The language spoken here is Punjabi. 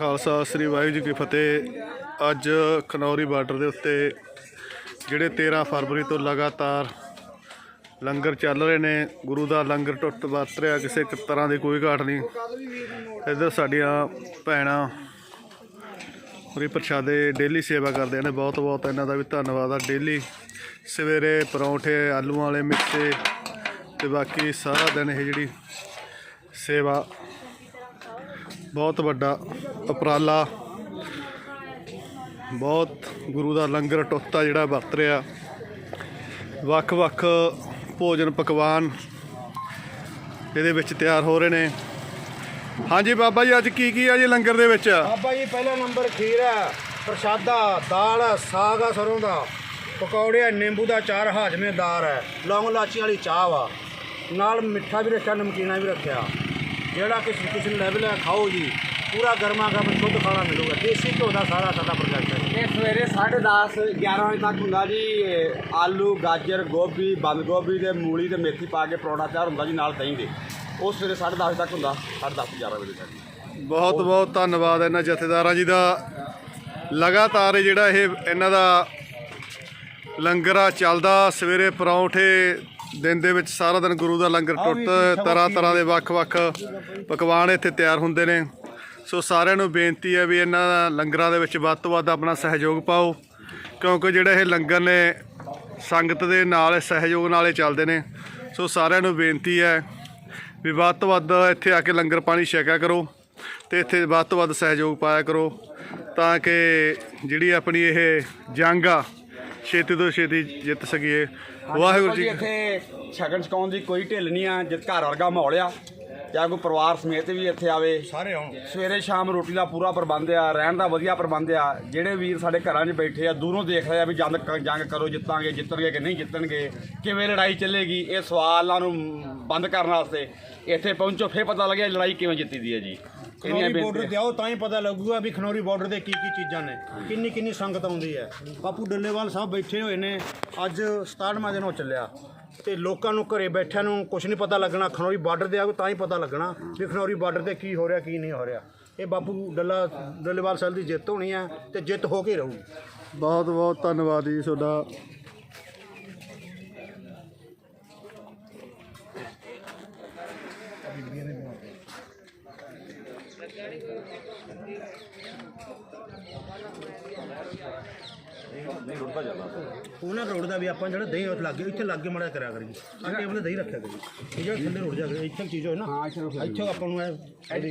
ਖਾਲਸਾ, ਸ੍ਰੀ ਵਾਹਿਗੁਰੂ ਜੀ ਕੀ ਫਤਿਹ। ਅੱਜ ਖਨੌਰੀ ਬਾਰਡਰ ਦੇ ਉੱਤੇ ਜਿਹੜੇ 13 ਫਰਵਰੀ ਤੋਂ ਲਗਾਤਾਰ ਲੰਗਰ ਚੱਲ ਰਹੇ ਨੇ, ਗੁਰੂ ਦਾ ਲੰਗਰ ਟੁੱਟ ਵਰਤ ਰਿਹਾ, ਕਿਸੇ ਤਰ੍ਹਾਂ ਦੀ ਕੋਈ ਘਾਟ ਨਹੀਂ। ਇੱਧਰ ਸਾਡੀਆਂ ਭੈਣਾਂ ਪੂਰੀ ਪ੍ਰਸ਼ਾਦੇ ਡੇਲੀ ਸੇਵਾ ਕਰਦੇ ਨੇ, ਬਹੁਤ ਬਹੁਤ ਇਹਨਾਂ ਦਾ ਵੀ ਧੰਨਵਾਦ ਆ। ਡੇਲੀ ਸਵੇਰੇ ਪਰੌਂਠੇ, ਆਲੂਆਂ ਵਾਲੇ ਮਿੱਸੇ ਤੇ ਬਾਕੀ ਸਾਰਾ ਦਿਨ ਇਹ ਜਿਹੜੀ ਸੇਵਾ ਬਹੁਤ ਵੱਡਾ ਉਪਰਾਲਾ। ਬਹੁਤ ਗੁਰੂ ਦਾ ਲੰਗਰ ਟੁੱਤਾ ਜਿਹੜਾ ਵਰਤ ਰਿਹਾ। ਵੱਖ-ਵੱਖ ਭੋਜਨ ਪਕਵਾਨ ਇਹਦੇ ਵਿੱਚ ਤਿਆਰ ਹੋ ਰਹੇ ਨੇ। ਹਾਂਜੀ ਬਾਬਾ ਜੀ ਅੱਜ ਕੀ ਕੀ ਆ ਜੀ ਲੰਗਰ ਦੇ ਵਿੱਚ? ਬਾਬਾ ਜੀ ਪਹਿਲਾ ਨੰਬਰ ਖੀਰ ਹੈ ਪ੍ਰਸ਼ਾਦਾ ਦਾਲ ਹੈ, ਸਾਗ ਆ ਸਰੋਂ ਦਾ ਪਕੌੜੇ ਆ, ਨਿੰਬੂ ਦਾ ਚਾਰ ਹਾਜ਼ਮੇਦਾਰ ਹੈ ਲੌਂਗ ਲਾਚੀ ਵਾਲੀ ਚਾਹ ਵਾ ਨਾਲ ਮਿੱਠਾ ਵੀ ਰੱਖਿਆ ਨਮਕੀਨਾ ਵੀ ਰੱਖਿਆ। ਜਿਹੜਾ ਕਿਸੇ ਕਿਸੇ ਲੈਵਲ ਹੈ ਖਾਓ ਜੀ। ਪੂਰਾ ਗਰਮਾ ਗਰਮ ਸ਼ੁੱਧ ਖਾਣਾ ਮਿਲੂਗਾ। ਦੇਸੀ ਘਿਓ ਦਾ ਸਾਰਾ ਸਾਡਾ ਪ੍ਰੋਜੈਕਟ ਹੈ। ਇਹ ਸਵੇਰੇ 10:30 11 ਵਜੇ ਤੱਕ ਹੁੰਦਾ ਜੀ ਆਲੂ ਗਾਜਰ ਗੋਭੀ ਬੰਦ ਗੋਭੀ ਤੇ ਮੂਲੀ ਤੇ ਮੇਥੀ ਪਾ ਕੇ ਪਰੌਂਠਾ ਤਿਆਰ ਹੁੰਦਾ ਜੀ ਨਾਲ ਦਹੀਂ ਦੇ। ਉਹ ਸਵੇਰੇ 10:30 ਵਜੇ ਤੱਕ ਹੁੰਦਾ 10:30 11 ਵਜੇ ਤੱਕ। ਬਹੁਤ ਬਹੁਤ ਧੰਨਵਾਦ ਇਹਨਾਂ ਜਥੇਦਾਰਾਂ ਜੀ ਦਾ। ਲਗਾਤਾਰ ਜਿਹੜਾ ਇਹ ਇਹਨਾਂ ਦਾ ਲੰਗਰ ਆ ਚੱਲਦਾ ਸਵੇਰੇ ਪਰੌਂਠੇ ਦਿਨ ਦੇ ਵਿੱਚ ਸਾਰਾ ਦਿਨ ਗੁਰੂ ਦਾ ਲੰਗਰ ਟੁੱਟ ਤਰ੍ਹਾਂ ਤਰ੍ਹਾਂ ਦੇ ਵੱਖ-ਵੱਖ ਪਕਵਾਨ ਇੱਥੇ ਤਿਆਰ ਹੁੰਦੇ ਨੇ। ਸੋ ਸਾਰਿਆਂ ਨੂੰ ਬੇਨਤੀ ਹੈ ਵੀ ਇਹਨਾਂ ਲੰਗਰਾਂ ਦੇ ਵਿੱਚ ਵੱਧ ਤੋਂ ਵੱਧ ਆਪਣਾ ਸਹਿਯੋਗ ਪਾਓ ਕਿਉਂਕਿ ਜਿਹੜੇ ਇਹ ਲੰਗਰ ਨੇ ਸੰਗਤ ਦੇ ਨਾਲ ਸਹਿਯੋਗ ਨਾਲ ਇਹ ਚੱਲਦੇ ਨੇ। ਸੋ ਸਾਰਿਆਂ ਨੂੰ ਬੇਨਤੀ ਹੈ ਵੀ ਵੱਧ ਤੋਂ ਵੱਧ ਇੱਥੇ ਆ ਕੇ ਲੰਗਰ ਪਾਣੀ ਛਕਿਆ ਕਰੋ ਤੇ ਇੱਥੇ ਵੱਧ ਤੋਂ ਵੱਧ ਸਹਿਯੋਗ ਪਾਇਆ ਕਰੋ ਤਾਂ ਕਿ ਜਿਹੜੀ ਆਪਣੀ ਇਹ ਜੰਗ ਆ ਛੇਤੀ ਤੋਂ ਛੇਤੀ ਜਿੱਤ ਸਕੀਏ। ਵਾਹਿਗੁਰੂ ਜੀ ਇੱਥੇ ਛਕਣ ਛਕਾਉਣ ਦੀ ਕੋਈ ਢਿੱਲ ਨਹੀਂ ਆ ਜਿੱਤ ਘਰ ਵਰਗਾ ਮਾਹੌਲ ਆ। ਜਾਂ ਕੋਈ ਪਰਿਵਾਰ ਸਮੇਤ ਵੀ ਇੱਥੇ ਆਵੇ। ਸਾਰੇ ਆਉਣ। ਸਵੇਰੇ ਸ਼ਾਮ ਰੋਟੀ ਦਾ ਪੂਰਾ ਪ੍ਰਬੰਧ ਆ ਰਹਿਣ ਦਾ ਵਧੀਆ ਪ੍ਰਬੰਧ ਆ। ਜਿਹੜੇ ਵੀਰ ਸਾਡੇ ਘਰਾਂ 'ਚ ਬੈਠੇ ਆ ਦੂਰੋਂ ਦੇਖ ਰਹੇ ਆ ਵੀ ਜੰਗ ਜੰਗ ਕਰੋ ਜਿੱਤਾਂਗੇ ਜਿੱਤਣਗੇ ਕਿ ਨਹੀਂ ਜਿੱਤਣਗੇ ਕਿਵੇਂ ਲੜਾਈ ਚੱਲੇਗੀ ਇਹ ਸਵਾਲਾਂ ਨੂੰ ਬੰਦ ਕਰਨ ਵਾਸਤੇ ਇੱਥੇ ਪਹੁੰਚੋ ਫੇਰ ਪਤਾ ਲੱਗਿਆ ਲੜਾਈ ਕਿਵੇਂ ਜਿੱਤੀ ਦੀ ਹੈ ਜੀ। ਖਨੌਰੀ ਬਾਰਡਰ। ਤੇ ਆਓ ਤਾਂ ਹੀ ਪਤਾ ਲੱਗੂਗਾ ਵੀ ਖਨੌਰੀ ਬਾਰਡਰ ਤੇ ਕੀ ਕੀ ਚੀਜ਼ਾਂ ਨੇ ਕਿੰਨੀ ਕਿੰਨੀ ਸੰਗਤ ਆਉਂਦੀ ਹੈ। ਬਾਪੂ ਡੱਲੇਵਾਲ ਸਾਹਿਬ ਬੈਠੇ ਹੋਏ ਨੇ ਅੱਜ 67ਵਾਂ ਦਿਨ ਹੋ ਚੱਲਿਆ। ਤੇ ਲੋਕਾਂ ਨੂੰ ਘਰੇ ਬੈਠਿਆਂ ਨੂੰ ਕੁਝ ਨਹੀਂ ਪਤਾ ਲੱਗਣਾ, ਖਨੌਰੀ ਬਾਰਡਰ ਤੇ ਆਓ ਤਾਂ ਹੀ ਪਤਾ ਲੱਗਣਾ ਵੀ ਖਨੌਰੀ ਬਾਰਡਰ ਤੇ ਕੀ ਹੋ ਰਿਹਾ, ਕੀ ਨਹੀਂ ਹੋ ਰਿਹਾ। ਇਹ ਬਾਪੂ ਡੱਲਾ ਡੱਲੇਵਾਲ ਸਾਹਿਬ ਦੀ ਜਿੱਤ ਹੋਣੀ ਹੈ ਤੇ ਜਿੱਤ ਹੋ ਕੇ ਰਹੂਗੀ। ਬਹੁਤ ਬਹੁਤ ਧੰਨਵਾਦ ਜੀ ਤੁਹਾਡਾ। ਉਹਨਾਂ ਰੋਡ ਦਾ ਵੀ ਆਪਾਂ ਜਿਹੜਾ ਦਹੀਂ ਉੱਥੇ ਲੱਗੇ ਇੱਥੇ ਲੱਗੇ ਮੜਾ ਕਰਿਆ ਕਰੀਏ। ਆ ਟੇਬਲ ਤੇ ਦਹੀਂ ਰੱਖਿਆ ਕਰੀਏ। ਇਹ ਜਿਹੜਾ ਥੱਲੇ ਰੋਡ ਜਾ ਕੇ ਇੱਥੇ ਚੀਜ਼ ਹੋਏ ਨਾ। ਇੱਥੇ ਆਪਾਂ ਨੂੰ ਇਹ